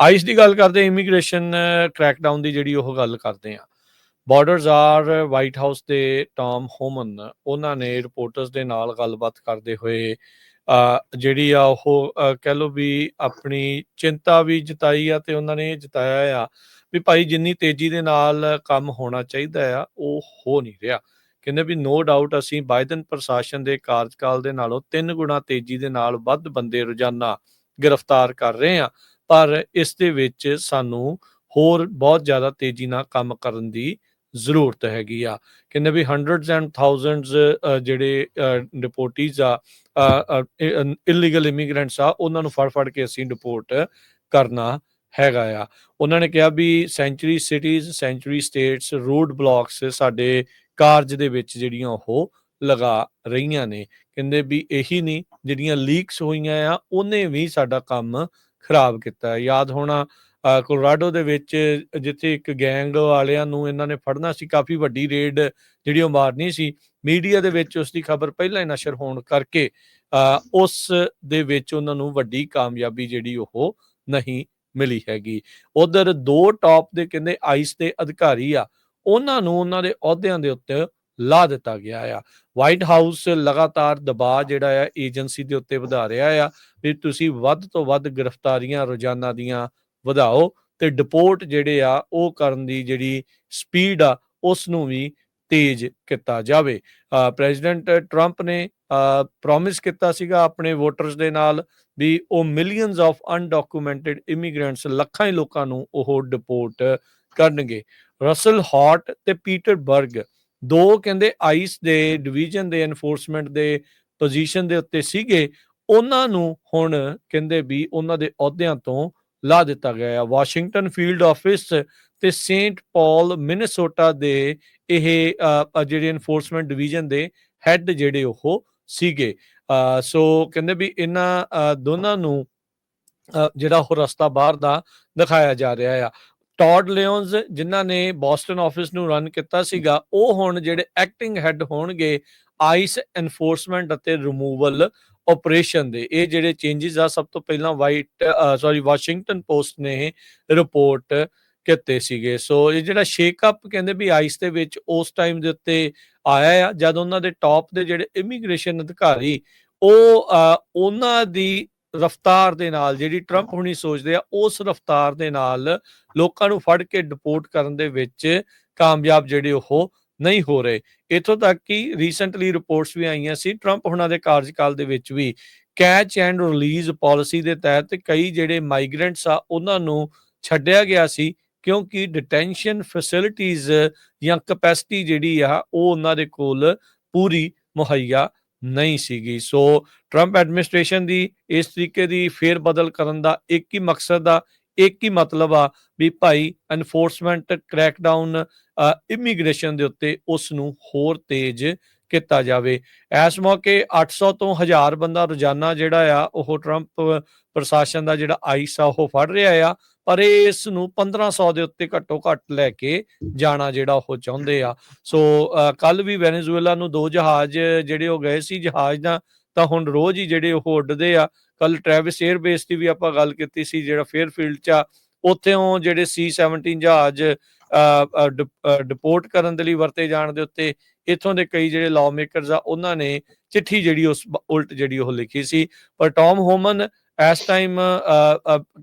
Ice ਦੀ ਗੱਲ ਕਰਦੇ immigration crackdown ਦੀ ਜਿਹੜੀ ਉਹ ਗੱਲ ਕਰਦੇ ਆ ਬਾਰਡਰਸ ਆਰ ਵਾਈਟ ਹਾਊਸ ਦੇ ਟਾਮ ਹੋਮਨ ਉਹਨਾਂ ਨੇ ਰਿਪੋਰਟਰਸ ਦੇ ਨਾਲ ਗੱਲਬਾਤ ਕਰਦੇ ਹੋਏ ਜਿਹੜੀ ਆ ਉਹ ਕਹਿ ਲੋ ਵੀ ਆਪਣੀ ਚਿੰਤਾ ਵੀ ਜਤਾਈ ਆ ਤੇ ਉਹਨਾਂ ਨੇ ਇਹ ਜਤਾਇਆ ਆ ਵੀ ਭਾਈ ਜਿੰਨੀ ਤੇਜ਼ੀ ਦੇ ਨਾਲ ਕੰਮ ਹੋਣਾ ਚਾਹੀਦਾ ਆ, ਉਹ ਹੋ ਨਹੀਂ ਰਿਹਾ। ਕਹਿੰਦੇ ਵੀ ਨੋ ਡਾਊਟ ਅਸੀਂ ਬਾਈਡਨ ਪ੍ਰਸ਼ਾਸਨ ਦੇ ਕਾਰਜਕਾਲ ਦੇ ਨਾਲੋਂ ਤਿੰਨ ਗੁਣਾ ਤੇਜ਼ੀ ਦੇ ਨਾਲ ਵੱਧ ਬੰਦੇ ਰੋਜ਼ਾਨਾ ਗ੍ਰਿਫਤਾਰ ਕਰ ਰਹੇ ਆ ਪਰ ਇਸ ਦੇ ਵਿੱਚ ਸਾਨੂੰ ਹੋਰ ਬਹੁਤ ਜ਼ਿਆਦਾ ਤੇਜ਼ੀ ਨਾਲ ਕੰਮ ਕਰਨ ਦੀ ਜ਼ਰੂਰਤ ਹੈਗੀ ਆ। ਕਹਿੰਦੇ ਵੀ ਹੰਡਰਡਸ ਐਂਡ ਥਾਊਜ਼ੈਂਡਸ ਜਿਹੜੇ ਡਿਪੋਰਟੀਜ਼ ਆ ਇਲੀਗਲ ਇਮੀਗ੍ਰੈਂਟਸ ਆ, ਉਹਨਾਂ ਨੂੰ ਫੜ ਫੜ ਕੇ ਅਸੀਂ ਡਿਪੋਰਟ ਕਰਨਾ ਹੈਗਾ ਆ। ਉਹਨਾਂ ਨੇ ਕਿਹਾ ਵੀ sanctuary cities sanctuary states road blocks ਸਾਡੇ ਕਾਰਜ ਦੇ ਵਿੱਚ ਜਿਹੜੀਆਂ ਉਹ ਲਗਾ ਰਹੀਆਂ ਨੇ। ਕਹਿੰਦੇ ਵੀ ਇਹੀ ਨਹੀਂ, ਜਿਹੜੀਆਂ ਲੀਕਸ ਹੋਈਆਂ ਆ, ਉਹਨੇ ਵੀ ਸਾਡਾ ਕੰਮ ਖਰਾਬ ਕੀਤਾ। ਯਾਦ ਹੋਣਾ ਅ, ਕੋਲੋਰਾਡੋ ਦੇ ਵਿੱਚ ਜਿੱਥੇ ਇੱਕ ਗੈਂਗ ਵਾਲਿਆਂ ਨੂੰ ਇਹਨਾਂ ਨੇ ਫੜਨਾ ਸੀ ਕਾਫੀ ਵੱਡੀ ਰੇਡ ਜਿਹੜੀ ਉਹ ਮਾਰਨੀ ਸੀ ਮੀਡੀਆ ਦੇ ਵਿੱਚ ਉਸ ਦੀ ਖਬਰ ਪਹਿਲਾਂ ਹੀ ਨਸ਼ਰ ਹੋਣ ਕਰਕੇ ਉਸ ਦੇ ਵਿੱਚ ਉਹਨਾਂ ਨੂੰ ਵੱਡੀ ਕਾਮਯਾਬੀ ਜਿਹੜੀ ਉਹ ਨਹੀਂ ਮਿਲੀ ਹੈਗੀ। ਉਧਰ ਦੋ ਟਾਪ ਦੇ ਕਹਿੰਦੇ ਆਈਸ ਦੇ ਅਧਿਕਾਰੀ ਆ ਉਹਨਾਂ ਨੂੰ ਉਹਨਾਂ ਦੇ ਅਹੁਦਿਆਂ ਦੇ ਉੱਤੇ ਲਾ ਦਿੱਤਾ ਗਿਆ ਆ। ਵਾਈਟ ਹਾਊਸ ਲਗਾਤਾਰ ਦਬਾਅ ਜਿਹੜਾ ਆ ਏਜੰਸੀ ਦੇ ਉੱਤੇ ਵਧਾ ਰਿਹਾ ਆ ਵੀ ਤੁਸੀਂ ਵੱਧ ਤੋਂ ਵੱਧ ਗ੍ਰਿਫਤਾਰੀਆਂ ਰੋਜ਼ਾਨਾ ਦੀਆਂ ਵਧਾਓ ਤੇ ਡਿਪੋਰਟ ਜਿਹੜੇ ਆ, ਉਹ ਕਰਨ ਦੀ ਜਿਹੜੀ ਸਪੀਡ ਆ ਉਸ ਨੂੰ ਵੀ ਤੇਜ਼ ਕੀਤਾ ਜਾਵੇ। ਪ੍ਰੈਜ਼ੀਡੈਂਟ ਟਰੰਪ ਨੇ ਪ੍ਰੋਮਿਸ ਕੀਤਾ ਸੀਗਾ ਆਪਣੇ ਵੋਟਰਸ ਦੇ ਨਾਲ ਵੀ ਉਹ ਮਿਲੀਅਨਸ ਆਫ ਅਨਡਾਕੂਮੈਂਟਡ ਇਮੀਗ੍ਰੈਂਟਸ ਲੱਖਾਂ ਹੀ ਲੋਕਾਂ ਨੂੰ ਉਹ ਡਿਪੋਰਟ ਕਰਨਗੇ। ਰਸਲ ਹਾਟ ਤੇ ਪੀਟਰ ਬਰਗ ਦੋ ਕਹਿੰਦੇ ਆਈਸ ਦੇ ਡਿਵੀਜ਼ਨ ਦੇ ਐਨਫੋਰਸਮੈਂਟ ਦੇ ਪੋਜੀਸ਼ਨ ਦੇ ਉੱਤੇ ਸੀਗੇ ਉਹਨਾਂ ਨੂੰ ਹੁਣ ਕਹਿੰਦੇ ਵੀ ਉਹਨਾਂ ਦੇ ਅਹੁਦਿਆਂ ਤੋਂ ਲਾ ਦਿੱਤਾ ਗਿਆ ਹੈ ਵਾਸ਼ਿੰਗਟਨ ਫੀਲਡ ਆਫਿਸ ਤੇ ਸੇਂਟ ਪਾਲ ਮਿਨੇਸੋਟਾ ਦੇ ਇਹ ਜਿਹੜੇ ਐਨਫੋਰਸਮੈਂਟ ਡਿਵੀਜ਼ਨ ਦੇ ਹੈੱਡ ਜਿਹੜੇ ਉਹ ਸੀਗੇ। ਅ, ਸੋ ਕਹਿੰਦੇ ਵੀ ਇਹਨਾਂ ਅ, ਦੋਨਾਂ ਨੂੰ ਅ, ਜਿਹੜਾ ਉਹ ਰਸਤਾ ਬਾਹਰ ਦਾ ਦਿਖਾਇਆ ਜਾ ਰਿਹਾ ਆ। ਟੌਡ ਲਿਓਨਸ ਜਿਨ੍ਹਾਂ ਨੇ ਬੋਸਟਨ ਆਫਿਸ ਨੂੰ ਰਨ ਕੀਤਾ ਸੀਗਾ, ਉਹ ਹੁਣ ਜਿਹੜੇ ਐਕਟਿੰਗ ਹੈੱਡ ਹੋਣਗੇ ਆਈਸ ਐਨਫੋਰਸਮੈਂਟ ਅਤੇ ਰਿਮੂਵਲ ਆਪਰੇਸ਼ਨ ਦੇ। ਇਹ ਜਿਹੜੇ ਚੇਂਜਸ ਆ, ਸਭ ਤੋਂ ਪਹਿਲਾਂ ਵਾਈਟ ਸੌਰੀ ਵਾਸ਼ਿੰਗਟਨ ਪੋਸਟ ਨੇ ਰਿਪੋਰਟ ਕੀਤੇ ਸੀਗੇ। ਸੋ ਇਹ ਜਿਹੜਾ ਸ਼ੇਕਅਪ ਕਹਿੰਦੇ ਵੀ ਆਈਸ ਦੇ ਵਿੱਚ ਉਸ ਟਾਈਮ ਦੇ ਉੱਤੇ ਆਇਆ ਆ, ਜਦ ਉਹਨਾਂ ਦੇ ਟਾਪ ਦੇ ਜਿਹੜੇ ਇਮੀਗ੍ਰੇਸ਼ਨ ਅਧਿਕਾਰੀ, ਉਹ ਉਹਨਾਂ ਦੀ ਰਫਤਾਰ ਦੇ ਨਾਲ ਜਿਹੜੀ ਟਰੰਪ ਹੁਣੀ ਸੋਚਦੇ ਆ ਉਸ ਰਫਤਾਰ ਦੇ ਨਾਲ ਲੋਕਾਂ ਨੂੰ ਫੜ ਕੇ ਡਿਪੋਰਟ ਕਰਨ ਦੇ ਵਿੱਚ ਕਾਮਯਾਬ ਜਿਹੜੇ ਉਹ ਨਹੀਂ ਹੋ ਰਹੇ। ਇਥੋਂ ਤੱਕ ਕਿ ਰੀਸੈਂਟਲੀ ਰਿਪੋਰਟਸ ਵੀ ਆਈਆਂ ਸੀ ਟਰੰਪ ਹੁਣਾਂ ਦੇ ਕਾਰਜਕਾਲ ਦੇ ਵਿੱਚ ਵੀ ਕੈਚ ਐਂਡ ਰਿਲੀਜ਼ ਪਾਲਿਸੀ ਦੇ ਤਹਿਤ ਕਈ ਜਿਹੜੇ ਮਾਈਗ੍ਰੈਂਟਸ ਆ ਉਹਨਾਂ ਨੂੰ ਛੱਡਿਆ ਗਿਆ ਸੀ ਕਿਉਂਕਿ ਡਿਟੈਂਸ਼ਨ ਫੈਸਿਲਿਟੀਆਂ ਜਾਂ ਕਪੈਸਿਟੀ ਜਿਹੜੀ ਆ ਉਹ ਉਹਨਾਂ ਦੇ ਕੋਲ ਪੂਰੀ ਮੁਹੱਈਆ ਨਹੀਂ ਸੀਗੀ। ਸੋ ਟਰੰਪ ਐਡਮਿਨਿਸਟ੍ਰੇਸ਼ਨ ਦੀ ਇਸ ਤਰੀਕੇ ਦੀ ਫੇਰ ਬਦਲ ਕਰਨ ਦਾ ਇੱਕ ਹੀ ਮਕਸਦ ਆ, ਇੱਕ ਹੀ ਮਤਲਬ ਆ ਵੀ ਭਾਈ ਐਨਫੋਰਸਮੈਂਟ ਕ੍ਰੈਕਡਾਊਨ ਇਮੀਗ੍ਰੇਸ਼ਨ ਦੇ ਉੱਤੇ ਉਸ ਨੂੰ ਹੋਰ ਤੇਜ਼ ਕੀਤਾ ਜਾਵੇ। ਇਸ ਮੌਕੇ 800 ਤੋਂ 1000 ਬੰਦਾ ਰੋਜ਼ਾਨਾ ਜਿਹੜਾ ਆ, ਉਹ ਟਰੰਪ ਪ੍ਰਸ਼ਾਸਨ ਦਾ ਜਿਹੜਾ ਆਈਸ ਆ, ਉਹ ਫੜ ਰਿਹਾ ਆ। ਪਰ ਇਹ ਇਸ ਨੂੰ 1500 ਦੇ ਉੱਤੇ ਘੱਟੋ ਘੱਟ ਲੈ ਕੇ ਜਾਣਾ ਜਿਹੜਾ ਉਹ ਚਾਹੁੰਦੇ ਆ। ਸੋ ਕੱਲ ਵੀ ਵੈਨੇਜ਼ੁਏਲਾ ਨੂੰ ਦੋ ਜਹਾਜ਼ ਜਿਹੜੇ ਉਹ ਗਏ ਸੀ, ਜਹਾਜ਼ ਦਾ ਤਾਂ ਹੁਣ ਰੋਜ਼ ਹੀ ਜਿਹੜੇ ਉਹ ਉੱਡਦੇ ਆ। ਕੱਲ ਟ੍ਰੈਵਿਸ 에ਅਰਬੇਸ ਦੀ ਵੀ ਆਪਾਂ ਗੱਲ ਕੀਤੀ ਸੀ, ਜਿਹੜਾ ਫੇਅਰਫੀਲਡ ਚ ਆ, ਉੱਥੋਂ ਜਿਹੜੇ C17 ਜਹਾਜ਼ ਡਿਪੋਰਟ ਕਰਨ ਦੇ ਲਈ ਵਰਤੇ ਜਾਣ ਦੇ ਉੱਤੇ, ਇਥੋਂ ਦੇ ਕਈ ਜਿਹੜੇ ਲਾਅ ਮੇਕਰਸ ਆ, ਉਹਨਾਂ ਨੇ ਚਿੱਠੀ ਜਿਹੜੀ ਉਸ ਉਲਟ ਜਿਹੜੀ ਉਹ ਲਿਖੀ ਸੀ। ਪਰ ਟਾਮ ਹੋਮਨ ਇਸ ਟਾਈਮ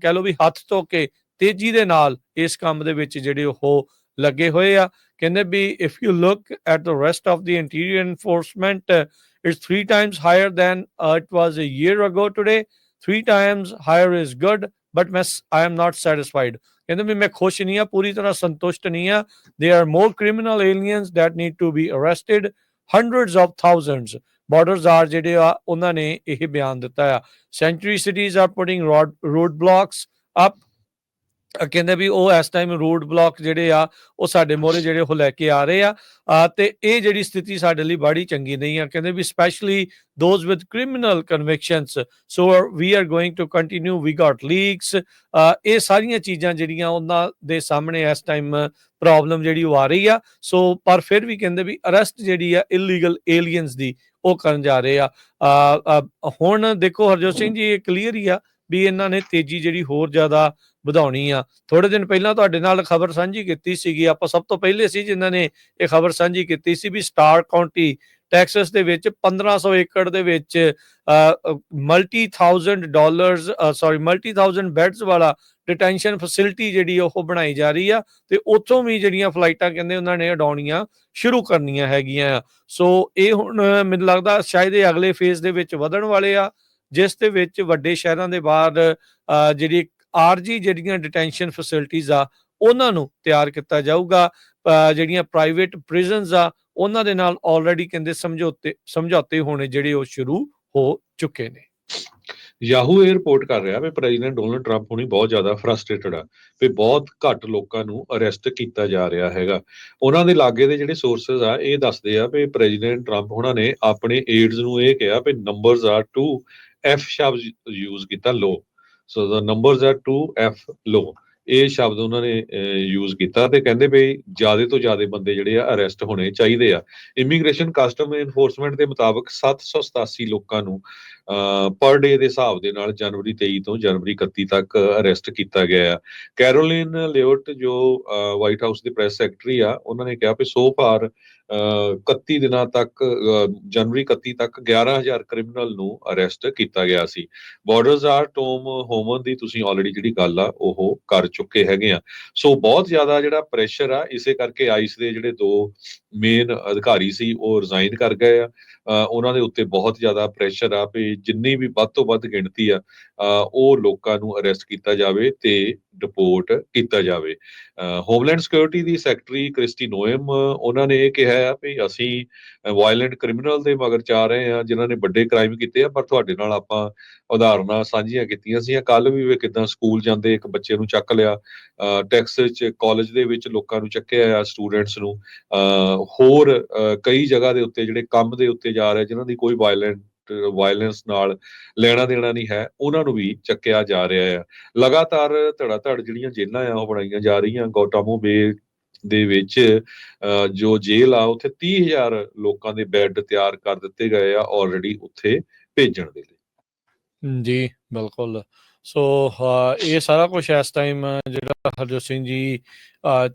ਕਹਿ ਲਓ ਵੀ ਹੱਥ ਧੋ ਕੇ ਤੇਜ਼ੀ ਦੇ ਨਾਲ ਇਸ ਕੰਮ ਦੇ ਵਿੱਚ ਜਿਹੜੇ ਉਹ ਲੱਗੇ ਹੋਏ ਆ। ਕਹਿੰਦੇ ਵੀ if you look at the rest of the interior enforcement it's 3 times higher than it was a year ago today 3 times higher is good but ਮੈਂ ਆਈ ਐਮ ਨਾਟ ਸੈਟੀਸਫਾਈਡ ਕਹਿੰਦੇ ਵੀ ਮੈਂ ਖੁਸ਼ ਨਹੀਂ ਆ ਪੂਰੀ ਤਰ੍ਹਾਂ ਸੰਤੁਸ਼ਟ ਨਹੀਂ ਆ they are more criminal aliens that need to be arrested, hundreds of thousands borders are ਜਿਹੜੇ ਆ, ਉਹਨਾਂ ਨੇ ਇਹ ਬਿਆਨ ਦਿੱਤਾ ਆ। Sanctuary cities are putting road blocks up ਕਹਿੰਦੇ ਵੀ ਉਹ ਇਸ ਟਾਈਮ ਰੋਡ ਬਲੌਕ ਜਿਹੜੇ ਆ, ਉਹ ਸਾਡੇ ਮੋਰੇ ਜਿਹੜੇ ਉਹ ਲੈ ਕੇ ਆ ਰਹੇ ਆ। ਤੇ ਇਹ ਜਿਹੜੀ ਸਥਿਤੀ ਸਾਡੇ ਲਈ ਬੜੀ ਚੰਗੀ ਨਹੀਂ ਆ। ਕਹਿੰਦੇ ਵੀ specially those with criminal convictions so we are going to continue we got leaks ਇਹ ਸਾਰੀਆਂ ਚੀਜ਼ਾਂ ਜਿਹੜੀਆਂ ਉਹਨਾਂ ਦੇ ਸਾਹਮਣੇ ਇਸ ਟਾਈਮ ਪ੍ਰੋਬਲਮ ਜਿਹੜੀ ਉਹ ਆ ਰਹੀ ਆ। ਸੋ ਪਰ ਫਿਰ ਵੀ ਕਹਿੰਦੇ ਵੀ ਅਰੈਸਟ ਜਿਹੜੀ ਆ ਇਲੀਗਲ ਏਲੀਅਨਸ ਦੀ ਉਹ ਕਰਨ ਜਾ ਰਹੇ ਆ। ਹੁਣ ਦੇਖੋ ਹਰਜੋਤ ਸਿੰਘ ਜੀ, ਇਹ ਕਲੀਅਰ ਹੀ ਆ ਵੀ ਇਹਨਾਂ ਨੇ ਤੇਜ਼ੀ ਜਿਹੜੀ ਹੋਰ ਜ਼ਿਆਦਾ ਵਧਾਉਣੀ ਆ। ਥੋੜੇ ਦਿਨ ਪਹਿਲਾਂ ਤੁਹਾਡੇ ਨਾਲ ਖਬਰ ਸਾਂਝੀ ਕੀਤੀ ਸੀਗੀ। ਆਪਾਂ ਸਭ ਤੋਂ ਪਹਿਲੇ ਸੀ ਜਿਨ੍ਹਾਂ ਨੇ ਇਹ ਖਬਰ ਸਾਂਝੀ ਕੀਤੀ ਸੀ ਵੀ ਸਟਾਰ ਕਾਉਂਟੀ ਟੈਕਸਸ ਦੇ ਵਿੱਚ 1500 ਏਕੜ ਦੇ ਵਿੱਚ multi thousand dollars sorry multi thousand beds ਵਾਲਾ ਡਿਟੈਂਸ਼ਨ ਫੈਸਿਲਿਟੀ ਜਿਹੜੀ ਉਹ ਬਣਾਈ ਜਾ ਰਹੀ ਆ ਤੇ ਉੱਥੋਂ ਵੀ ਜਿਹੜੀਆਂ ਫਲਾਈਟਾਂ ਕਹਿੰਦੇ ਉਹਨਾਂ ਨੇ ਉਡਾਉਣੀਆਂ ਸ਼ੁਰੂ ਕਰਨੀਆਂ ਹੈਗੀਆਂ ਆ। ਸੋ ਇਹ ਹੁਣ ਮੈਨੂੰ ਲੱਗਦਾ ਸ਼ਾਇਦ ਇਹ ਅਗਲੇ ਫੇਜ਼ ਦੇ ਵਿੱਚ ਵਧਣ ਵਾਲੇ ਆ ਜਿਸ ਦੇ ਵਿੱਚ ਵੱਡੇ ਸ਼ਹਿਰਾਂ ਦੇ ਬਾਹਰ ਅ, ਜਿਹੜੀ ਆਰਜੀ ਜਿਹੜੀਆਂ ਡਿਟੈਂਸ਼ਨ ਫੈਸਿਲਿਟੀਆਂ ਆ ਉਹਨਾਂ ਨੂੰ ਤਿਆਰ ਕੀਤਾ ਜਾਊਗਾ। ਜਿਹੜੀਆਂ ਪ੍ਰਾਈਵੇਟ ਪ੍ਰਿਜ਼ਨਸ ਆ, ਉਹਨਾਂ ਦੇ ਨਾਲ ਆਲਰੇਡੀ ਕਹਿੰਦੇ ਸਮਝੌਤੇ ਸਮਝੌਤੇ ਹੋਣੇ ਜਿਹੜੇ ਉਹ ਸ਼ੁਰੂ ਹੋ ਚੁੱਕੇ ਨੇ। ਯਾਹੂ ਇਹ ਰਿਪੋਰਟ ਕਰ ਰਿਹਾ ਵੀ ਪ੍ਰੈਜ਼ੀਡੈਂਟ ਡੋਨਲਡ ਟਰੰਪ ਹੁਣੀ ਬਹੁਤ ਜ਼ਿਆਦਾ ਫਰਸਟ੍ਰੇਟਡ ਆ ਵੀ ਬਹੁਤ ਘੱਟ ਲੋਕਾਂ ਨੂੰ ਅਰੈਸਟ ਕੀਤਾ ਜਾ ਰਿਹਾ ਹੈਗਾ। ਉਹਨਾਂ ਦੇ ਲਾਗੇ ਦੇ ਜਿਹੜੇ ਸੋਰਸਸ ਆ, ਇਹ ਦੱਸਦੇ ਆ ਵੀ ਪ੍ਰੈਜ਼ੀਡੈਂਟ ਟਰੰਪ ਉਹਨਾਂ ਨੇ ਆਪਣੇ ਏਡਸ ਨੂੰ ਇਹ ਕਿਹਾ ਵੀ ਨੰਬਰਸ ਆਰ ਟੂ ਐਫ ਸ਼ਬਦ ਯੂਜ਼ ਕੀਤਾ low so the numbers are too F low ਇਹ ਸ਼ਬਦ ਉਹਨਾਂ ਨੇ ਯੂਜ਼ ਕੀਤਾ ਤੇ ਕਹਿੰਦੇ ਵੀ ਜ਼ਿਆਦਾ ਤੋਂ ਜ਼ਿਆਦਾ ਬੰਦੇ ਜਿਹੜੇ ਆ ਅਰੈਸਟ ਹੋਣੇ ਚਾਹੀਦੇ ਆ। ਇਮੀਗ੍ਰੇਸ਼ਨ ਕਸਟਮ ਇਨਫੋਰਸਮੈਂਟ ਦੇ ਮੁਤਾਬਕ 787 ਲੋਕਾਂ ਨੂੰ ਪਰ ਡੇ ਦੇ ਹਿਸਾਬ ਦੇ ਨਾਲ ਜਨਵਰੀ 23 ਤੋਂ ਜਨਵਰੀ 31 ਤੱਕ ਅਰੈਸਟ ਕੀਤਾ ਗਿਆ ਆ। ਕੈਰੋਲਿਨ ਲਿਓਟ ਜੋ ਵਾਈਟ ਹਾਊਸ ਦੇ ਪ੍ਰੈਸ ਸੈਕਟਰੀ ਆ, ਉਹਨਾਂ ਨੇ ਕਿਹਾ ਵੀ ਸੋ ਫਾਰ 31 ਦਿਨਾਂ ਤੱਕ ਜਨਵਰੀ 31 ਤੱਕ 11000 ਕ੍ਰਿਮੀਨਲ ਨੂੰ ਅਰੈਸਟ ਕੀਤਾ ਗਿਆ ਸੀ। ਬਾਰਡਰਸ ਆਰ ਟੋਮ ਹੋਮਨ ਦੀ ਤੁਸੀਂ ਆਲਰੇਡੀ ਜਿਹੜੀ ਗੱਲ ਆ, ਉਹ ਕਰ ਚੁੱਕੇ ਹੈਗੇ ਆ। ਸੋ ਬਹੁਤ ਜ਼ਿਆਦਾ ਜਿਹੜਾ ਪ੍ਰੈਸ਼ਰ ਆ, ਇਸੇ ਕਰਕੇ ਆਈਸ ਦੇ ਜਿਹੜੇ ਦੋ ਮੇਨ ਅਧਿਕਾਰੀ ਸੀ, ਉਹ ਰਿਜ਼ਾਈਨ ਕਰ ਗਏ ਆ। ਉਹਨਾਂ ਦੇ ਉੱਤੇ ਬਹੁਤ ਜ਼ਿਆਦਾ ਪ੍ਰੈਸ਼ਰ ਆ ਵੀ ਜਿੰਨੀ ਵੀ ਵੱਧ ਤੋਂ ਵੱਧ ਗਿਣਤੀ ਆ ਉਹ ਲੋਕਾਂ ਨੂੰ ਅਰੈਸਟ ਕੀਤਾ ਜਾਵੇ ਤੇ ਡਿਪੋਰਟ ਕੀਤਾ ਜਾਵੇ। ਹੋਮਲੈਂਡ ਸਿਕਿਉਰਿਟੀ ਦੀ ਸੈਕਟਰੀ ਕ੍ਰਿਸਟੀ ਨੋਇਮ, ਉਹਨਾਂ ਨੇ ਇਹ ਕਿਹਾ ਆ ਵੀ ਅਸੀਂ ਵਾਇਲੈਂਟ ਕ੍ਰਿਮੀਨਲ ਦੇ ਮਗਰ ਚਾ ਰਹੇ ਆ ਜਿਨ੍ਹਾਂ ਨੇ ਵੱਡੇ ਕ੍ਰਾਈਮ ਕੀਤੇ ਆ, ਪਰ ਤੁਹਾਡੇ ਨਾਲ ਆਪਾਂ ਉਦਾਹਰਨਾਂ ਸਾਂਝੀਆਂ ਕੀਤੀਆਂ ਸੀ ਕੱਲ ਵੀ ਵੇ ਕਿਦਾਂ ਸਕੂਲ ਜਾਂਦੇ ਇੱਕ ਬੱਚੇ ਨੂੰ ਚੱਕ ਲਿਆ ਟੈਕਸਸ ਚ ਕਾਲਜ ਦੇ ਵਿੱਚ ਲੋਕਾਂ ਨੂੰ ਚੱਕਿਆ ਆ ਸਟੂਡੈਂਟਸ ਨੂੰ। ਹੋਰ ਕਈ ਜਗ੍ਹਾ ਦੇ ਉੱਤੇ ਜਿਹੜੇ ਕੰਮ ਦੇ ਉੱਤੇ ਜਾ ਰਹੇ, ਜਿਨ੍ਹਾਂ ਦੀ ਕੋਈ ਵਾਇਲੈਂਟ ਵਾਇਲੈਂਸ ਨਾਲ ਲੈਣਾ ਦੇਣਾ ਨਹੀਂ ਹੈ, ਉਹਨਾਂ ਨੂੰ ਵੀ ਚੱਕਿਆ ਜਾ ਰਿਹਾ ਆ। ਲਗਾਤਾਰ ਧੜਾ ਧੜ ਜਿਹੜੀਆਂ ਜੇਲ੍ਹਾਂ ਆ, ਉਹ ਬਣਾਈਆਂ ਜਾ ਰਹੀਆਂ। ਗੌਟਾਮੋ ਬੇ ਦੇ ਵਿੱਚ ਜੋ ਜੇਲ੍ਹ ਆ ਉੱਥੇ 30000 ਲੋਕਾਂ ਦੇ ਬੈੱਡ ਤਿਆਰ ਕਰ ਦਿੱਤੇ ਗਏ ਆ ਆਲਰੇਡੀ ਉੱਥੇ ਭੇਜਣ ਦੇ ਲਈ। ਜੀ ਬਿਲਕੁਲ। ਸੋ ਅ, ਇਹ ਸਾਰਾ ਕੁਝ ਇਸ ਟਾਈਮ ਜਿਹੜਾ ਹਰਜੋਤ ਸਿੰਘ ਜੀ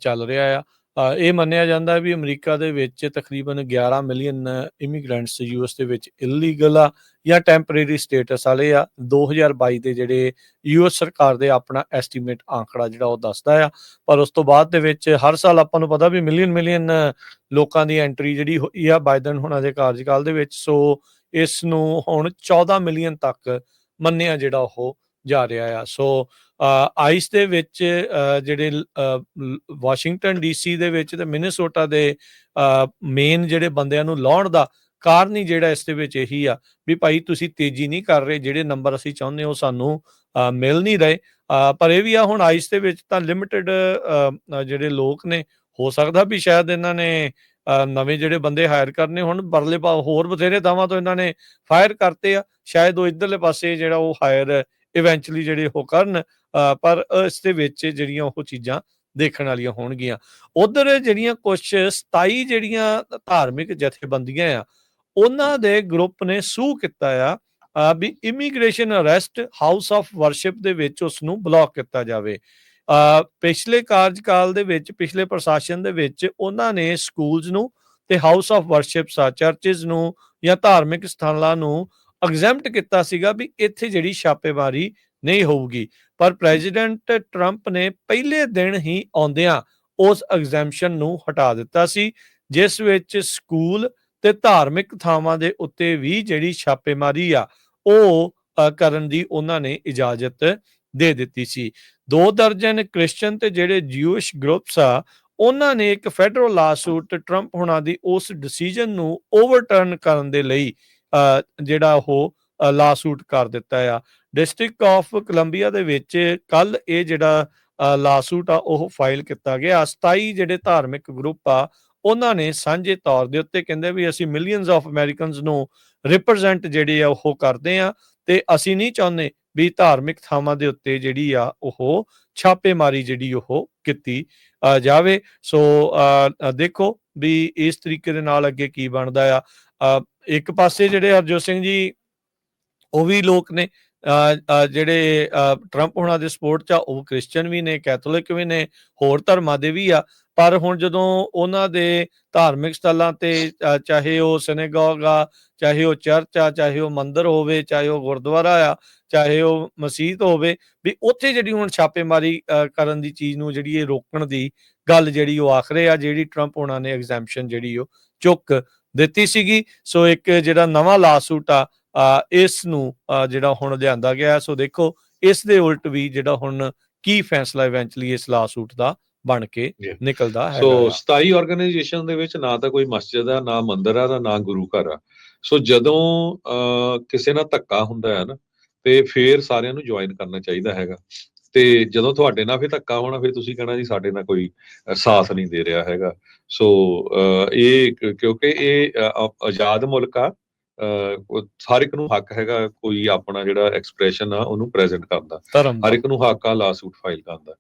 ਚੱਲ ਰਿਹਾ ਆ। ਇਹ ਮੰਨਿਆ ਜਾਂਦਾ ਵੀ ਅਮਰੀਕਾ ਦੇ ਵਿੱਚ ਤਕਰੀਬਨ 11 ਮਿਲੀਅਨ ਇਮੀਗ੍ਰੈਂਟਸ ਯੂਐਸ ਦੇ ਵਿੱਚ ਇਲੀਗਲ ਆ ਜਾਂ ਟੈਂਪਰੇਰੀ ਸਟੇਟਸ ਵਾਲੇ ਆ। 2022 ਦੇ ਜਿਹੜੇ ਯੂਐਸ ਸਰਕਾਰ ਦੇ ਆਪਣਾ ਐਸਟੀਮੇਟ ਆંકੜਾ ਜਿਹੜਾ ਉਹ ਦੱਸਦਾ ਆ। ਪਰ ਉਸ ਤੋਂ ਬਾਅਦ ਦੇ ਵਿੱਚ ਹਰ ਸਾਲ ਆਪਾਂ ਨੂੰ ਪਤਾ ਵੀ ਮਿਲੀਅਨ ਮਿਲੀਅਨ ਲੋਕਾਂ ਦੀ ਐਂਟਰੀ ਜਿਹੜੀ ਹੋਈ ਆ ਬਾਈਡਨ ਹੁਣਾਂ ਦੇ ਕਾਰਜਕਾਲ ਦੇ ਵਿੱਚ। ਸੋ ਇਸ ਨੂੰ ਹੁਣ 14 ਮਿਲੀਅਨ ਤੱਕ ਮੰਨਿਆ ਜਿਹੜਾ ਉਹ ਜਾ ਰਿਹਾ ਆ। ਸੋ ਆਈਸ ਦੇ ਵਿੱਚ ਜਿਹੜੇ ਵਾਸ਼ਿੰਗਟਨ ਡੀਸੀ ਦੇ ਵਿੱਚ ਤੇ ਮਿਨੇਸੋਟਾ ਦੇ ਮੇਨ ਜਿਹੜੇ ਬੰਦਿਆਂ ਨੂੰ ਲਾਉਣ ਦਾ ਕਾਰਨ ਹੀ ਜਿਹੜਾ ਇਸ ਦੇ ਵਿੱਚ ਇਹੀ ਆ ਵੀ ਭਾਈ ਤੁਸੀਂ ਤੇਜ਼ੀ ਨਹੀਂ ਕਰ ਰਹੇ, ਜਿਹੜੇ ਨੰਬਰ ਅਸੀਂ ਚਾਹੁੰਦੇ ਉਹ ਸਾਨੂੰ ਮਿਲ ਨਹੀਂ ਰਹੇ। ਪਰ ਇਹ ਵੀ ਆ ਹੁਣ ਆਈਸ ਦੇ ਵਿੱਚ ਤਾਂ ਲਿਮਿਟਿਡ ਜਿਹੜੇ ਲੋਕ ਨੇ, ਹੋ ਸਕਦਾ ਵੀ ਸ਼ਾਇਦ ਇਹਨਾਂ ਨੇ ਨਵੇਂ ਜਿਹੜੇ ਬੰਦੇ ਹਾਇਰ ਕਰਨੇ ਹੁਣ ਬਰਲੇ ਪਾ, ਹੋਰ ਬਥੇਰੇ ਥਾਵਾਂ ਤੋਂ ਇਹਨਾਂ ਨੇ ਫਾਇਰ ਕਰਤੇ ਆ। ਸ਼ਾਇਦ ਉਹ ਇਧਰਲੇ ਪਾਸੇ ਜਿਹੜਾ ਉਹ ਹਾਇਰ ਇਵੈਂਚੁਅਲੀ ਜਿਹੜੇ ਉਹ ਕਰਨ ਪਰ ਇਸ ਦੇ ਵਿੱਚ ਜਿਹੜੀਆਂ ਉਹ ਚੀਜ਼ਾਂ ਦੇਖਣ ਵਾਲੀਆਂ ਹੋਣਗੀਆਂ। ਉਧਰ ਜਿਹੜੀਆਂ ਕੁਝ 27 ਜਿਹੜੀਆਂ ਧਾਰਮਿਕ ਜਥੇਬੰਦੀਆਂ ਆ ਉਹਨਾਂ ਦੇ ਗਰੁੱਪ ਨੇ ਸੂ ਕੀਤਾ ਆ ਵੀ immigration arrest house of worship ਦੇ ਵਿੱਚ ਉਸ ਨੂੰ ਬਲੌਕ ਕੀਤਾ ਜਾਵੇ। ਅ, ਪਿਛਲੇ ਕਾਰਜਕਾਲ ਦੇ ਵਿੱਚ ਪਿਛਲੇ ਪ੍ਰਸ਼ਾਸਨ ਦੇ ਵਿੱਚ ਉਹਨਾਂ ਨੇ ਸਕੂਲਸ ਨੂੰ ਤੇ ਹਾਊਸ ਆਫ ਵਰਸ਼ਿਪਸ ਆ ਚਰਚਸ ਨੂੰ ਜਾਂ ਧਾਰਮਿਕ ਸਥਾਨਾਂ ਨੂੰ ਐਗਜ਼ੈਂਪਟ ਕੀਤਾ ਸੀਗਾ ਵੀ ਇੱਥੇ ਜਿਹੜੀ ਛਾਪੇਮਾਰੀ ਨਹੀਂ ਹੋਊਗੀ। ਪਰ ਪ੍ਰੈਜ਼ੀਡੈਂਟ ਟਰੰਪ ਨੇ ਪਹਿਲੇ ਦਿਨ ਹੀ ਆਉਂਦਿਆਂ ਉਸ ਐਗਜ਼ੈਂਪਸ਼ਨ ਨੂੰ ਹਟਾ ਦਿੱਤਾ ਸੀ, ਜਿਸ ਵਿੱਚ ਸਕੂਲ ਤੇ ਧਾਰਮਿਕ ਥਾਵਾਂ ਦੇ ਉੱਤੇ ਵੀ ਜਿਹੜੀ ਛਾਪੇਮਾਰੀ ਆ, ਉਹ ਕਰਨ ਦੀ ਉਹਨਾਂ ਨੇ ਇਜਾਜ਼ਤ ਦੇ ਦਿੱਤੀ ਸੀ। ਦੋ ਦਰਜਨ ਕ੍ਰਿਸਚੀਅਨ ਤੇ ਜਿਹੜੇ ਜਿਊਇਸ਼ ਗਰੁੱਪਸ ਆ, ਉਹਨਾਂ ਨੇ ਇੱਕ ਫੈਡਰਲ ਲਾਸੂਟ ਟਰੰਪ ਹੁਣਾਂ ਦੀ ਉਸ ਡਿਸੀਜਨ ਨੂੰ ਓਵਰਟਰਨ ਕਰਨ ਦੇ ਲਈ ਜਿਹੜਾ ਉਹ ਲਾਸੂਟ ਕਰ ਦਿੱਤਾ ਆ। ਡਿਸਟ੍ਰਿਕਟ ਆਫ ਕੋਲੰਬੀਆ ਦੇ ਵਿੱਚ ਕੱਲ ਇਹ ਜਿਹੜਾ ਲਾਸੂਟ ਆ ਉਹ ਫਾਈਲ ਕੀਤਾ ਗਿਆ। 27 ਜਿਹੜੇ ਧਾਰਮਿਕ ਗਰੁੱਪ ਆ ਉਹਨਾਂ ਨੇ ਸਾਂਝੇ ਤੌਰ ਦੇ ਉੱਤੇ ਕਹਿੰਦੇ ਵੀ ਅਸੀਂ ਮਿਲੀਅਨਸ ਆਫ ਅਮਰੀਕਨਸ ਨੂੰ ਰਿਪਰੈਜ਼ੈਂਟ ਜਿਹੜੇ ਆ ਉਹ ਕਰਦੇ ਆ ਤੇ ਅਸੀਂ ਨਹੀਂ ਚਾਹੁੰਦੇ ਵੀ ਧਾਰਮਿਕ ਥਾਵਾਂ ਦੇ ਉੱਤੇ ਜਿਹੜੀ ਆ ਉਹ ਛਾਪੇਮਾਰੀ ਜਿਹੜੀ ਉਹ ਕੀਤੀ ਅ, ਜਾਵੇ। ਸੋ ਅ, ਦੇਖੋ ਵੀ ਇਸ ਤਰੀਕੇ ਦੇ ਨਾਲ ਅੱਗੇ ਕੀ ਬਣਦਾ ਆ। ਇੱਕ ਪਾਸੇ ਜਿਹੜੇ ਹਰਜੋਤ ਸਿੰਘ ਜੀ, ਉਹ ਵੀ ਲੋਕ ਨੇ ਜਿਹੜੇ ਟਰੰਪ ਹੋਣਾ ਦੇ ਸਪੋਰਟ 'ਚ ਆ, ਉਹ ਕ੍ਰਿਸਚੀਅਨ ਵੀ ਨੇ ਕੈਥੋਲਿਕ ਵੀ ਨੇ, ਹੋਰ ਧਰਮਾਂ ਦੇ ਵੀ ਆ। ਪਰ ਹੁਣ ਜਦੋਂ ਉਹਨਾਂ ਦੇ ਧਾਰਮਿਕ ਸਥਲਾਂ ਤੇ ਚਾਹੇ ਉਹ ਸਿਨੇਗੋਗ ਆ, ਚਾਹੇ ਉਹ ਚਰਚ ਆ, ਚਾਹੇ ਉਹ ਮੰਦਿਰ ਹੋਵੇ, ਚਾਹੇ ਉਹ ਗੁਰਦੁਆਰਾ ਆ, ਚਾਹੇ ਉਹ ਮਸਜਿਦ ਹੋਵੇ, ਵੀ ਉੱਥੇ ਜਿਹੜੀ ਹੁਣ ਛਾਪੇਮਾਰੀ ਕਰਨ ਦੀ ਚੀਜ਼ ਨੂੰ ਜਿਹੜੀ ਇਹ ਰੋਕਣ ਦੀ ਗੱਲ ਜਿਹੜੀ ਉਹ ਆਖਰੇ ਆ, ਜਿਹੜੀ ਟਰੰਪ ਉਹਨਾਂ ਨੇ ਐਗਜ਼ੈਂਪਸ਼ਨ ਜਿਹੜੀ ਉਹ ਚੁੱਕ ਦਿੱਤੀ ਸੀਗੀ ਸੋ ਇੱਕ ਜਿਹੜਾ ਨਵਾਂ ਲਾਸੂਟ ਆ ਇਸ ਨੂੰ ਜਿਹੜਾ ਹੁਣ ਲਿਆਂਦਾ ਗਿਆ। ਸੋ ਦੇਖੋ ਇਸ ਦੇ ਉਲਟ ਵੀ ਜਿਹੜਾ ਹੁਣ ਕੀ ਫੈਸਲਾ ਇਵੈਂਚੁਅਲੀ ਇਸ ਲਾਸੂਟ ਦਾ ਬਣ ਕੇ। ਨਿਕਲਦਾ ਹੈ ਸੋ 27 ਆਰਗੇਨਾਈਜੇਸ਼ਨ ਦੇ ਵਿੱਚ ਨਾ ਤਾਂ ਕੋਈ ਮਸਜਿਦ ਆ ਨਾ ਮੰਦਿਰ ਆ ਨਾ ਗੁਰੂ ਘਰ ਆ ਸੋ ਜਦੋਂ ਕਿਸੇ ਨਾਲ ਧੱਕਾ ਹੁੰਦਾ ਹੈ ਨਾ ਤੇ ਫੇਰ ਸਾਰਿਆਂ ਨੂੰ ਜੁਆਇਨ ਕਰਨਾ ਚਾਹੀਦਾ ਹੈਗਾ ਤੇ ਜਦੋਂ ਤੁਹਾਡੇ ਨਾਲ ਫਿਰ ਧੱਕਾ ਹੋਣਾ ਫਿਰ ਤੁਸੀਂ ਕਹਿਣਾ ਜੀ ਸਾਡੇ ਨਾਲ ਕੋਈ ਸਾਥ ਨਹੀਂ ਦੇ ਰਿਹਾ ਹੈਗਾ। ਸੋ ਇਹ ਕਿਉਂਕਿ ਇਹ ਆਜ਼ਾਦ ਮੁਲਕ ਆ ਹਰ ਇੱਕ ਨੂੰ ਹੱਕ ਹੈਗਾ ਕੋਈ ਆਪਣਾ ਜਿਹੜਾ ਐਕਸਪ੍ਰੈਸ਼ਨ ਆ ਉਹਨੂੰ ਪ੍ਰੈਜ਼ੈਂਟ ਕਰਨ ਦਾ। ਧਰਮ ਹਰ ਇੱਕ ਨੂੰ ਹੱਕ ਆ ਲਾਸੂਟ ਫਾਈਲ ਕਰਨ ਦਾ।